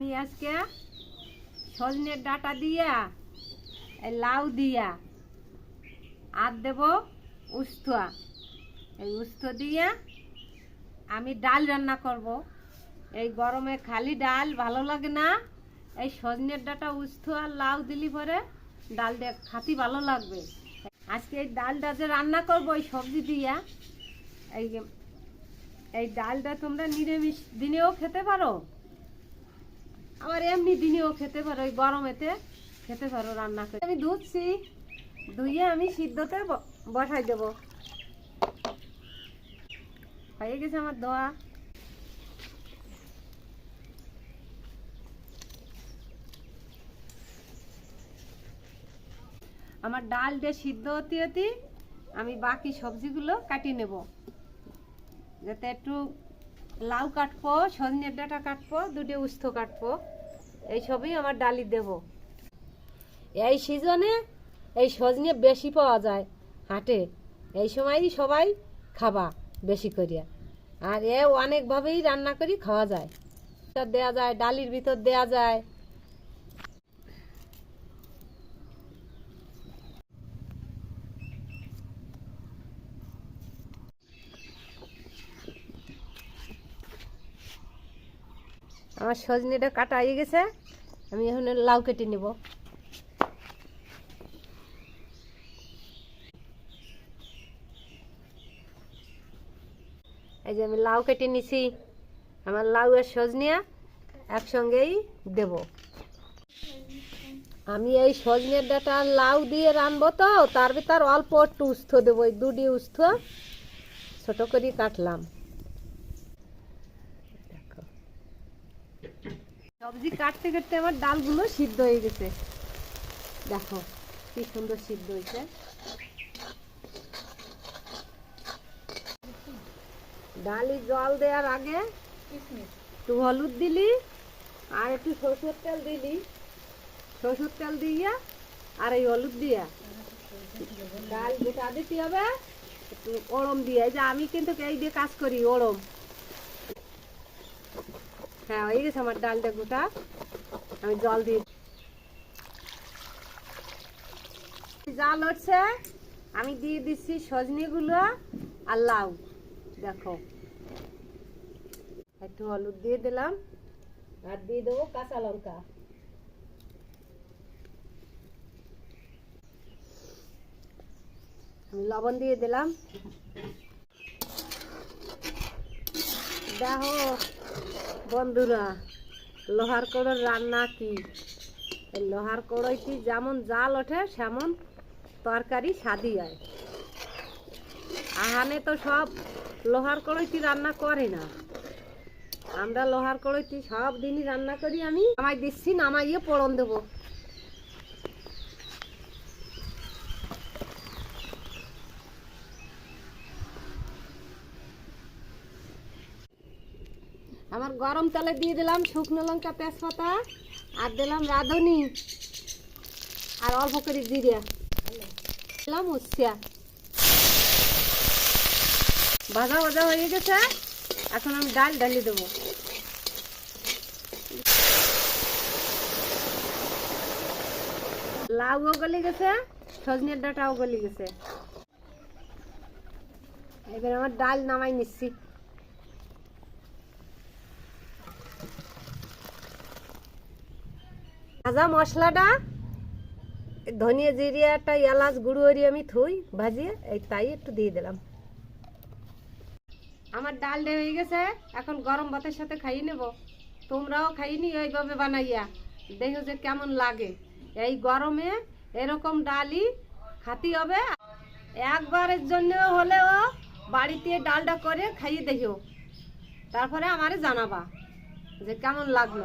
আমি আজকে সজনের ডাটা দিয়া, এই লাউ দিয়া আর দেব উস্তুয়া এই উস্ত দিয়া আমি ডাল রান্না করব। এই গরমে খালি ডাল ভালো লাগে না। এই সজনের ডাটা, উস্ত আর লাউ দিলি পরে ডালটা খাতি ভালো লাগবে। আজকে এই ডালটা যে রান্না করব, এই সবজি দিয়া, এই এই ডালটা তোমরা নিরামিষ দিনেও খেতে পারো। আবার এমনি দিনেও খেতে পারো এই গরমেতে খেতে পারো রান্না করে। আমি ধুচ্ছি ধুইয়ে আমি সিদ্ধতে বসাই দেব। হয়ে গেছে আমার দোয়া। আমার ডাল দিয়ে সিদ্ধ হতে হতে আমি বাকি সবজিগুলো কাটিয়ে নেব। যাতে একটু লাউ কাটবো, সজনের ডাটা কাটবো, দুটো উস্ত কাটবো। এই সবই আমার ডালি দেব। এই সিজনে এই সজনে বেশি পাওয়া যায় হাটে। এই সময়ই সবাই খাবা বেশি করিয়া। আর এ অনেকভাবেই রান্না করি, খাওয়া যায়। দেয়া যায়, ডালির ভিতর দেয়া যায়। আমার সজনেটা কাটা হয়ে গেছে, আমি এখন লাউ কেটে নেব। এই যে আমি লাউ কেটে নিছি, আমার লাউ আর সজনিয়া একসঙ্গেই দেব। আমি এই সজনের ডাটা লাউ দিয়ে রানবো তো, তার ভিতর অল্প একটু উস্থ দেবো, এই দুটি উস্থ ছোট করে কাটলাম। সবজি কাটতে কাটতে আমার ডালগুলো সিদ্ধ হয়ে গেছে। দেখো কি সুন্দর সিদ্ধ হয়েছে। ডালি জল দেওয়ার আগে একটু হলুদ দিলি আর একটু সরষের তেল দিলি। সরষের তেল দিয়া আর এই হলুদ দিয়া। ডাল গোটা দিতে হবে একটু ওড়ম দিয়ে। যে আমি কিন্তু এই দিয়ে কাজ করি ওড়ম। হ্যাঁ হয়ে গেছে আমার ডালটা গোটা, আমি জল দিয়ে জাল উঠছে আমি দিয়ে দিচ্ছি সজনিগুলো আর লাউ। দেখো। একটু হলুদ দিয়ে দিলাম, আর দিয়ে দেবো কাঁচা লঙ্কা। লবণ দিয়ে দিলাম। দেখো বন্ধুরা, লোহার কড়োর রান্না কি? লোহার কড়াইটি যেমন জাল ওঠে, সেমন তরকারি স্বাদি হয়। আহানে তো সব লোহার কড়াইটি রান্না করে না। আমরা লোহার কড়াইটি সব দিনই রান্না করি, আমি আমায় দিচ্ছি, নামাইয়ে পড়ন দেবো। আমার গরম তেলে দিয়ে দিলাম শুকনো লঙ্কা তেজপাতা আর দিলাম রাঁধুনি আর অল্প করে জিরিয়া দিলাম উচ্ছিয়া ভাজা ভাজা হয়ে গেছে, এখন আমি ডাল ডালি দেবো। লাউও গলে গেছে, সজনের ডাটাও গলে গেছে। এবার আমার ডাল নামাই নিচ্ছি। ভাজা মশলাটা, ধনিয়া জিরিয়াটা এলাচ গুঁড়ো হরি আমি থুই, ভাজিয়ে এই তাই একটু দিয়ে দিলাম। আমার ডাল হয়ে গেছে, এখন গরম ভাতের সাথে খাইয়ে নেব। তোমরাও খাইনি এইভাবে বানাইয়া। দেখো যে কেমন লাগে। এই গরমে এরকম ডালই খাতি হবে। একবারের জন্য হলেও বাড়িতে ডালটা করে খাইয়ে দেখিও তারপরে আমারে জানাবা যে কেমন লাগল।